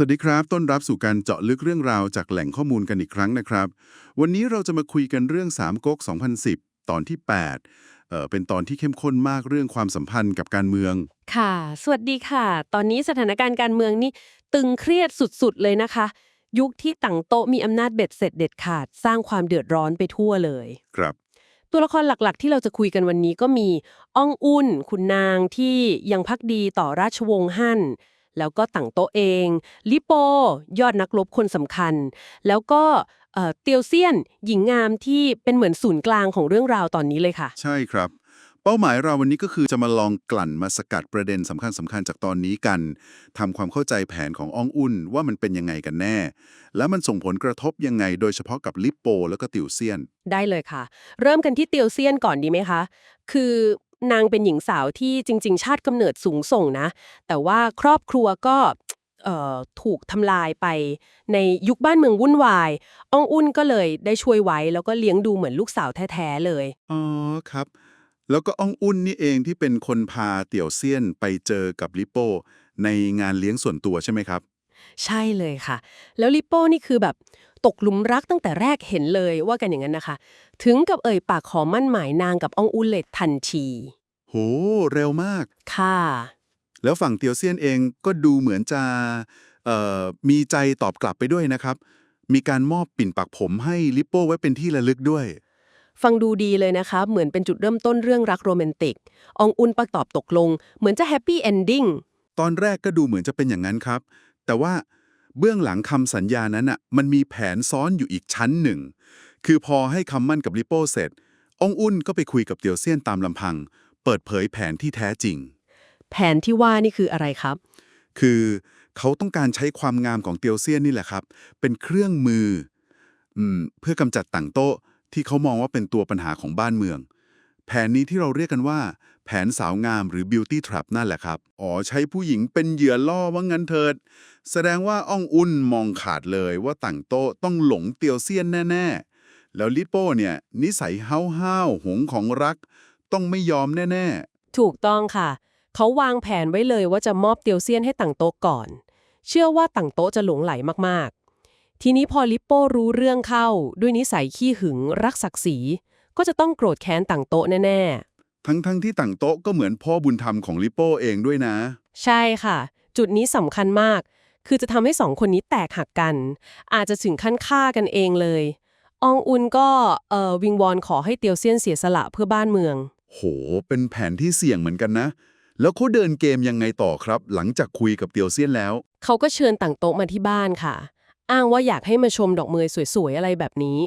สวัสดีครับ ต้อนรับสู่การเจาะลึกเรื่องราวจากแหล่งข้อมูลกันอีกครั้งนะครับ วันนี้เราจะมาคุยกันเรื่อง3ก๊ก2010 ตอนที่ 8เอ่อเป็นตอนที่เข้มข้นมากเรื่องความสัมพันธ์กับการเมือง ค่ะ สวัสดีค่ะ ตอนนี้สถานการณ์การเมืองนี่ตึงเครียดสุดๆเลยนะคะ ยุคที่ต่างโต๊ะมีอำนาจเบ็ดเสร็จเด็ดขาด สร้างความเดือดร้อนไปทั่วเลย ครับ ตัวละครหลักๆ ที่เราจะคุยกันวันนี้ก็มีอ้องอุ่น คุณนางที่ยังพักดีต่อราชวงศ์ฮั่น แล้วก็ต่างโต๊ะเอง ลิโป ยอดนักรบคนสำคัญ แล้วก็เอ่อเตียวเซียน หญิงงามที่เป็นเหมือนศูนย์กลางของเรื่องราวตอนนี้เลยค่ะ ใช่ครับเป้าหมายเราวันนี้ก็คือจะมาลองกลั่นมาสกัดประเด็นสำคัญสคัญๆจากตอนนี้กันทำความเข้าใจแผนของอ้องอุ่นว่ามันเป็นยังไงกันแน่ แล้วมันส่งผลกระทบยังไงโดยเฉพาะกับลิปโป แล้วก็ติวเซียน ได้เลยค่ะ เริ่มกันที่เตียวเซียนก่อนดีไหมคะ คือ นางเป็นหญิงสาวที่จริง ๆ ชาติกำเนิดสูงส่งนะ แต่ว่าครอบครัวก็เอ่อถูกทำลายไปในยุคบ้านเมืองวุ่นวายอ้องอุ่นก็เลยได้ช่วยไว้ แล้วก็เลี้ยงดูเหมือนลูกสาวแท้ๆเลย อ๋อครับ แล้วก็อ้องอุ่นนี่เองที่เป็นคนพาเตี่ยวเซียนไปเจอกับลิปโปในงานเลี้ยงส่วนตัวใช่ไหมครับ ใช่เลยค่ะ แล้วลิปโป้นี่คือแบบตกหลุมรักตั้งแต่แรกเห็นเลยว่ากันอย่างนั้นนะคะ ถึงกับเอ่ยปากขอมั่นหมายนางกับอ้องอุ่นเลยทันที โห เร็วมาก ค่ะ แล้วฝั่งเตียวเซียนเองก็ดูเหมือนจะเอ่อมีใจตอบกลับไปด้วยนะครับ มีการมอบปิ่นปักผมให้ลิปโป้ไว้เป็นที่ระลึกด้วย ฟังดูดีเลยนะคะเหมือนเป็นจุดเริ่มต้นเรื่องรักโรแมนติก อองอุนประตอบตกลง เหมือนจะแฮปปี้เอนดิ้งตอนแรกก็ดูเหมือนจะเป็นอย่างนั้นครับ แต่ว่าเบื้องหลังคำสัญญานั้นอะมันมีแผนซ้อนอยู่อีกชั้นหนึ่ง คือพอให้คำมั่นกับลิปโป้เสร็จองอุ่นก็ไปคุยกับเตียวเซียนตามลำพัง เปิดเผยแผนที่แท้จริง แผนที่ว่านี่คืออะไรครับ คือเขาต้องการใช้ความงามของเตียวเซียนนี่แหละครับ เป็นเครื่องมืออืมเพื่อกำจัดต่างโต๊ะที่เขามองว่าเป็นตัวปัญหาของบ้านเมือง แผนนี้ที่เราเรียกกันว่า แผนสาวงามหรือ beauty trap นั่นแหละครับ อ๋อ ใช้ผู้หญิงเป็นเหยื่อล่อว่างั้นเถิด แสดงว่าอ้องอุ่นมองขาดเลยว่าต่างโต๊ะต้องหลงเตียวเซียนแน่ ๆ แล้วลิปโป้เนี่ยนิสัยห้าวๆหงของรัก ต้องไม่ยอมแน่ ถูกต้องค่ะ เขาวางแผนไว้เลยว่าจะมอบเตียวเซียนให้ต่างโต๊ะก่อน เชื่อว่าต่างโต๊ะจะหลงไหลมากๆ ทีนี้พอลิปโป้รู้เรื่องเข้า ด้วยนิสัยขี้หึงรักศักดิ์ศรีก็จะต้องโกรธแค้นต่างโต๊ะแน่ๆ ทั้งๆที่ต่างโต๊ะก็เหมือนพ่อบุญธรรมของลิปโป้เองด้วยนะๆใช่ค่ะ จุดนี้สำคัญมาก คือจะทำให้สองคนนี้แตกหักกัน อาจจะถึงขั้นฆ่ากันเองเลย อองอุนก็เอ่อวิงวอนขอให้เตียวเซียนเสียสละเพื่อบ้านเมือง โห เป็นแผนที่เสี่ยงเหมือนกันนะ แล้วเขาเดินเกมยังไงต่อครับ หลังจากคุยกับเตียวเซียนแล้ว เขาก็เชิญต่างโต๊ะมาที่บ้านค่ะ อ้างว่าอยากให้มาชมดอกเมยสวยๆ อะไรแบบนี้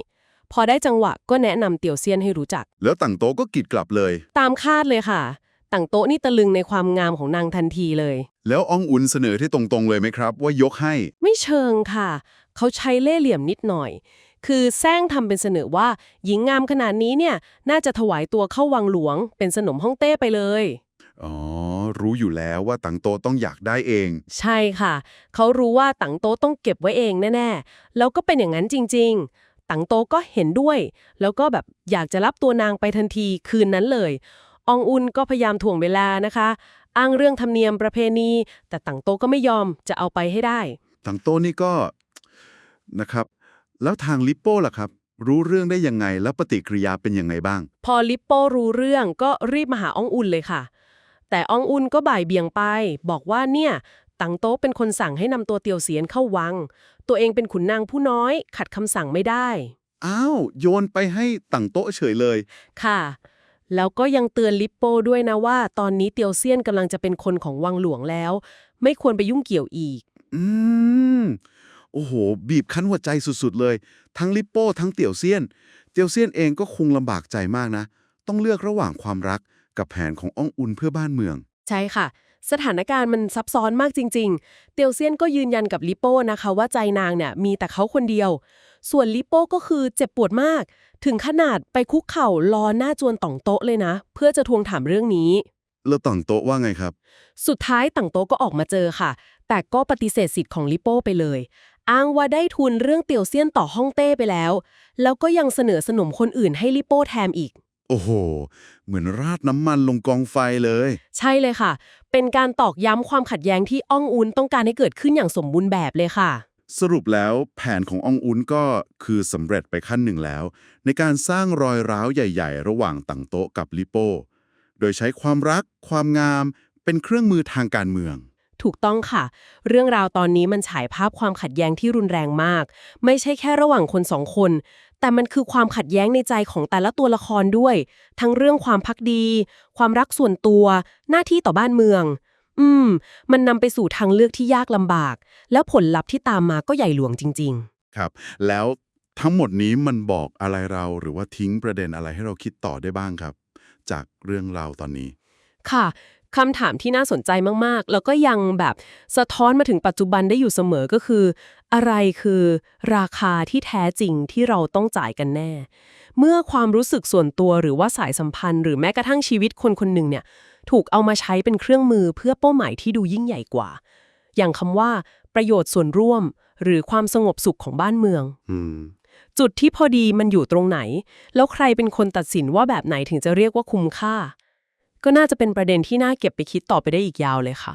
พอได้จังหวะก็แนะนำเตียวเซียนให้รู้จัก แล้วต่างโต๊ะก็กิดกลับเลย ตามคาดเลยค่ะ ต่างโต๊ะนี่ตะลึงในความงามของนางทันทีเลย แล้วอองอุนเสนอที่ตรงๆเลยไหมครับ ว่ายกให้ ไม่เชิงค่ะ เขาใช้เล่ห์เหลี่ยมนิดหน่อย คือแซงทำเป็นเสนอว่า หญิงงามขนาดนี้เนี่ยน่าจะถวายตัวเข้าวังหลวง เป็นสนมฮ่องเต้ไปเลย อ๋อ รู้อยู่แล้วว่าต่างโต๊ะต้องอยากได้เอง ใช่ค่ะ เขารู้ว่าตังโต๊ะต้องเก็บไว้เองแน่ๆ แล้วก็เป็นอย่างนั้นจริง ๆ ตังโต๊ะก็เห็นด้วย แล้วก็แบบอยากจะรับตัวนางไปทันทีคืนนั้นเลย อองอุนก็พยายามถ่วงเวลานะคะ อ้างเรื่องธรรมเนียมประเพณี แต่ตังโต๊ะก็ไม่ยอมจะเอาไปให้ได้ต่างโต๊ะนี่ก็นะครับ แล้วทางลิปโป้ล่ะครับ รู้เรื่องได้ยังไงแล้วปฏิกิริยาเป็นยังไงบ้าง พอลิปโป้รู้เรื่องก็รีบมาหาอองอุนเลยค่ะ แต่อองอุนก็บ่ายเบี่ยงไป บอกว่าเนี่ยตังโต๊ะเป็นคนสั่งให้นำตัวเตียวเสียนเข้าวัง ตัวเองเป็นขุนนางผู้น้อย ขัดคำสั่งไม่ได้ อ้าว โยนไปให้ต่างโต๊ะเฉยเลย ค่ะ แล้วก็ยังเตือนลิปโป้ด้วยนะว่า ตอนนี้เตียวเซียนกำลังจะเป็นคนของวังหลวงแล้ว ไม่ควรไปยุ่งเกี่ยวอีก อืม โอ้โห บีบคั้นหัวใจสุดๆเลย ทั้งลิปโป้ทั้งเตี่ยวเซียน เตี่ยวเซียนเองก็คงลำบากใจมากนะ ต้องเลือกระหว่างความรักกับแผนของอ้องอุนเพื่อบ้านเมือง ใช่ค่ะ สถานการณ์มันซับซ้อนมากจริง ๆ เตียวเซียนก็ยืนยันกับลิโป้นะคะ ว่าใจนางเนี่ยมีแต่เขาคนเดียว ส่วนลิโป้ก็คือเจ็บปวดมาก ถึงขนาดไปคุกเข่ารอหน้าจวนต่องโต๊ะเลยนะ เพื่อจะทวงถามเรื่องนี้ แล้วต่างโต๊ะว่าไงครับ สุดท้ายต่างโต๊ะก็ออกมาเจอค่ะ แต่ก็ปฏิเสธสิทธิ์ของลิโป้ไปเลย อ้างว่าได้ทุนเรื่องเตียวเซียนต่อฮ่องเต้ไปแล้ว แล้วก็ยังเสนอสนมคนอื่นให้ลิโป้แทมอีกโโอ้โห เหมือนราดน้ำมันลงกองไฟเลย ใช่เลยค่ะ เป็นการตอกย้ำความขัดแย้งที่อ้องอุนต้องการให้เกิดขึ้นอย่างสมบูรณ์แบบเลยค่ะ สรุปแล้วแผนของอองอุนก็คือสำเร็จไปขั้นหนึ่งแล้ว ในการสร้างรอยร้าวใหญ่ ๆ ระหว่างตังโต๊ะกับลิโป้ โดยใช้ความรัก ความงาม เป็นเครื่องมือทางการเมือง ถูกต้องค่ะ เรื่องราวตอนนี้มันฉายภาพความขัดแย้งที่รุนแรงมาก ไม่ใช่แค่ระหว่างคนสองคน แต่มันคือความขัดแย้งในใจของแต่ละตัวละครด้วย ทั้งเรื่องความพักดี ความรักส่วนตัว หน้าที่ต่อบ้านเมือง อืม มันนำไปสู่ทางเลือกที่ยากลำบาก แล้วผลลัพธ์ที่ตามมาก็ใหญ่หลวงจริง ๆ ครับ แล้วทั้งหมดนี้มันบอกอะไรเราหรือว่าทิ้งประเด็นอะไรให้เราคิดต่อได้บ้างครับ จากเรื่องราวตอนนี้ ค่ะ คำถามที่น่าสนใจมากๆ แล้วก็ยังแบบสะท้อนมาถึงปัจจุบันได้อยู่เสมอก็คือ อะไรคือราคาที่แท้จริงที่เราต้องจ่ายกันแน่ เมื่อความรู้สึกส่วนตัวหรือว่าสายสัมพันธ์ หรือแม้กระทั่งชีวิตคนคนหนึ่งเนี่ยถูกเอามาใช้เป็นเครื่องมือเพื่อเป้าหมายที่ดูยิ่งใหญ่กว่า อย่างคำว่า ประโยชน์ส่วนร่วม หรือความสงบสุขของบ้านเมืองอืมจุดที่พอดีมันอยู่ตรงไหน แล้วใครเป็นคนตัดสินว่าแบบไหนถึงจะเรียกว่าคุ้มค่า ก็น่าจะเป็นประเด็นที่น่าเก็บไปคิดต่อไปได้อีกยาวเลยค่ะ